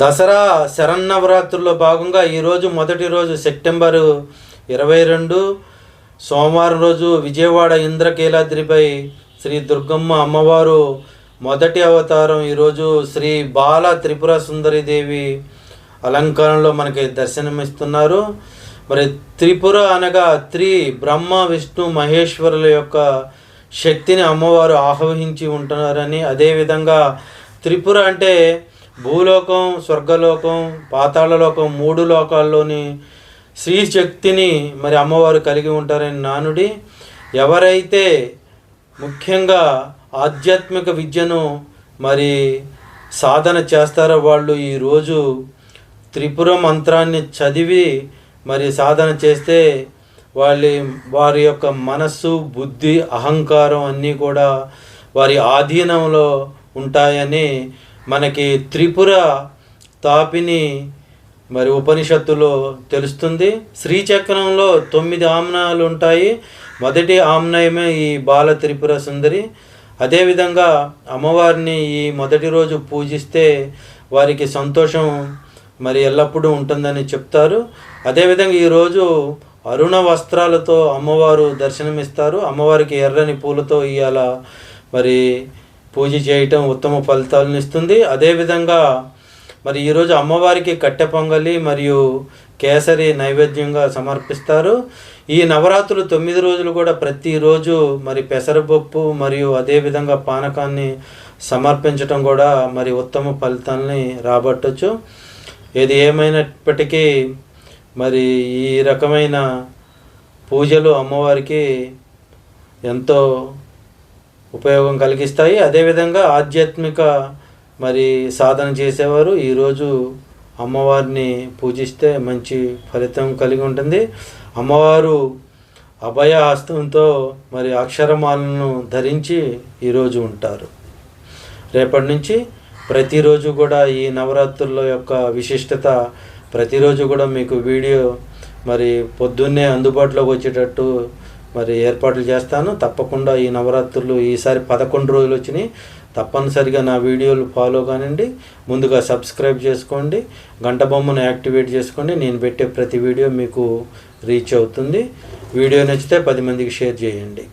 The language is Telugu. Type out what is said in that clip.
దసరా శరన్నవరాత్రుల్లో భాగంగా ఈరోజు మొదటి రోజు సెప్టెంబరు ఇరవై రెండు. సోమవారం రోజు విజయవాడ ఇంద్రకీలాద్రిపై శ్రీ దుర్గమ్మ అమ్మవారు మొదటి అవతారం ఈరోజు శ్రీ బాల త్రిపుర సుందరి దేవి అలంకారంలో మనకి దర్శనమిస్తున్నారు. మరి త్రిపుర అనగా త్రి బ్రహ్మ విష్ణు మహేశ్వరుల యొక్క శక్తిని అమ్మవారు ఆహ్వానించి ఉంటున్నారని అదేవిధంగా త్రిపుర అంటే భూలోకం స్వర్గలోకం పాతాళలోకం మూడు లోకాల్లోని శ్రీ శక్తిని మరి అమ్మవారు కలిగి ఉంటారని నానుడి. ఎవరైతే ముఖ్యంగా ఆధ్యాత్మిక విద్యను మరి సాధన చేస్తారో వాళ్ళు ఈరోజు త్రిపుర మంత్రాన్ని చదివి మరి సాధన చేస్తే వాళ్ళ వారి యొక్క మనస్సు బుద్ధి అహంకారం అన్నీ కూడా వారి ఆధీనంలో ఉంటాయని మనకి త్రిపుర తాపిని మరి ఉపనిషత్తులో తెలుస్తుంది. శ్రీచక్రంలో తొమ్మిది ఆమ్నాలు ఉంటాయి. మొదటి ఆమ్నాయమే ఈ బాల త్రిపుర సుందరి. అదేవిధంగా అమ్మవారిని ఈ మొదటి రోజు పూజిస్తే వారికి సంతోషం మరి ఎల్లప్పుడూ ఉంటుందని చెప్తారు. అదేవిధంగా ఈరోజు అరుణ వస్త్రాలతో అమ్మవారు దర్శనమిస్తారు. అమ్మవారికి ఎర్రని పూలతో ఇవాళ మరి పూజ చేయటం ఉత్తమ ఫలితాలను ఇస్తుంది. అదేవిధంగా మరి ఈరోజు అమ్మవారికి కట్టె పొంగలి మరియు కేసరి నైవేద్యంగా సమర్పిస్తారు. ఈ నవరాత్రులు తొమ్మిది రోజులు కూడా ప్రతిరోజు మరి పెసరపప్పు మరియు అదేవిధంగా పానకాన్ని సమర్పించటం కూడా మరి ఉత్తమ ఫలితాలని రాబట్టచ్చు. ఏది ఏమైనప్పటికీ మరి ఈ రకమైన పూజలు అమ్మవారికి ఎంతో ఉపయోగం కలిగిస్తాయి. అదేవిధంగా ఆధ్యాత్మిక మరి సాధన చేసేవారు ఈరోజు అమ్మవారిని పూజిస్తే మంచి ఫలితం కలిగి ఉంటుంది. అమ్మవారు అభయ హస్తంతో మరి అక్షరమాలను ధరించి ఈరోజు ఉంటారు. రేపటి నుంచి ప్రతిరోజు కూడా ఈ నవరాత్రుల యొక్క విశిష్టత ప్రతిరోజు కూడా మీకు వీడియో మరి పొద్దున్నే అందుబాటులోకి వచ్చేటట్టు మరి ఏర్పాట్లు చేస్తాను. తప్పకుండా ఈ నవరాత్రులు ఈసారి పదకొండు రోజులు వచ్చినాయి. తప్పనిసరిగా నా వీడియోలు ఫాలో కానివ్వండి. ముందుగా సబ్స్క్రైబ్ చేసుకోండి. గంట బొమ్మను యాక్టివేట్ చేసుకోండి. నేను పెట్టే ప్రతి వీడియో మీకు రీచ్ అవుతుంది. వీడియో నచ్చితే పది మందికి షేర్ చేయండి.